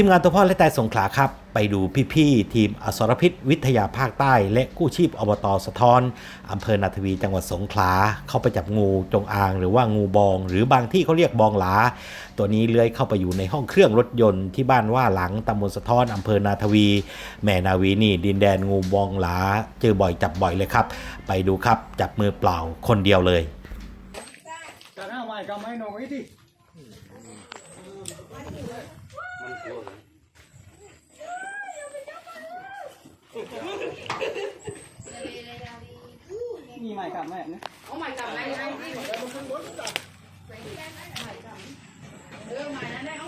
ทีมงานตัวพ่อและแต่สงขลาครับ ไปดูพี่ๆทีมอสรพิษวิทยาภาคใต้ และกู้ชีพอบตสะท้อนอำเภอนาทวีจังหวัดสงขลา เข้าไปจับงูจงอาง หรือว่างูบอง หรือบางที่เขาเรียกบองหลา ตัวนี้เลื้อยเข้าไปอยู่ในห้องเครื่องรถยนต์ที่บ้านว่าหลังตำบลสะท้อนอำเภอนาทวี แม่นาวีนี่ดินแดนงูบองหลา เจอบ่อยจับบ่อยเลยครับ ไปดูครับจับมือเปล่าคนเดียวเลยจะหน้าใหม่กับไม่หน่อยดิ มีใหม่กลับไหมเนี่ยเอาใหม่กลับไหมไอ้ที่มเอขึ้นรถก่อนเออหม่นั้นได้เอา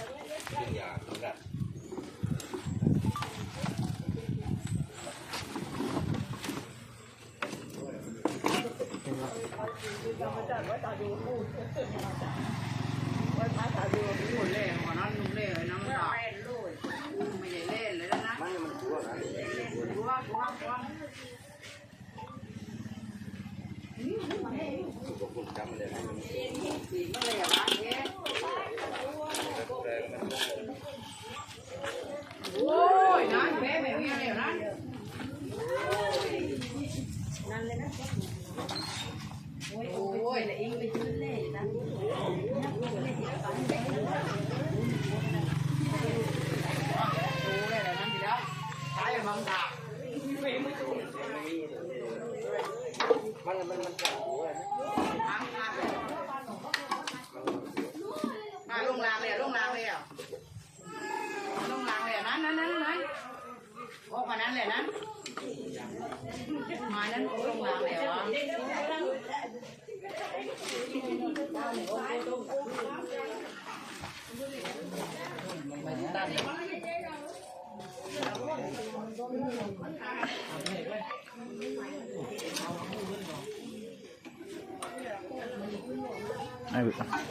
mà หมดเลยหัวน้องนุ่มเลยน้องดอกไม่ได้เล่นเลยนะ Mana mana gua kan รัวรัวรัว gua pun kamu deh สีมันเลยอะเอ๊ะโอ้ยนะแม่แบบนี้เลยนะโอ้ยแล้วอิงไปซื้อเล่นะ ดูเลยนะนั่นดีแล้วใช้มังดา mana mana mana gua ทั้งทั้งเลยมา ลงรางเลยลงรางเลยอะลงรางเลยนั้นนั้นนั้นนั้นโอ้คนนั้นเลยนั้นมานั้นลงรางเลยวะตั้งไม่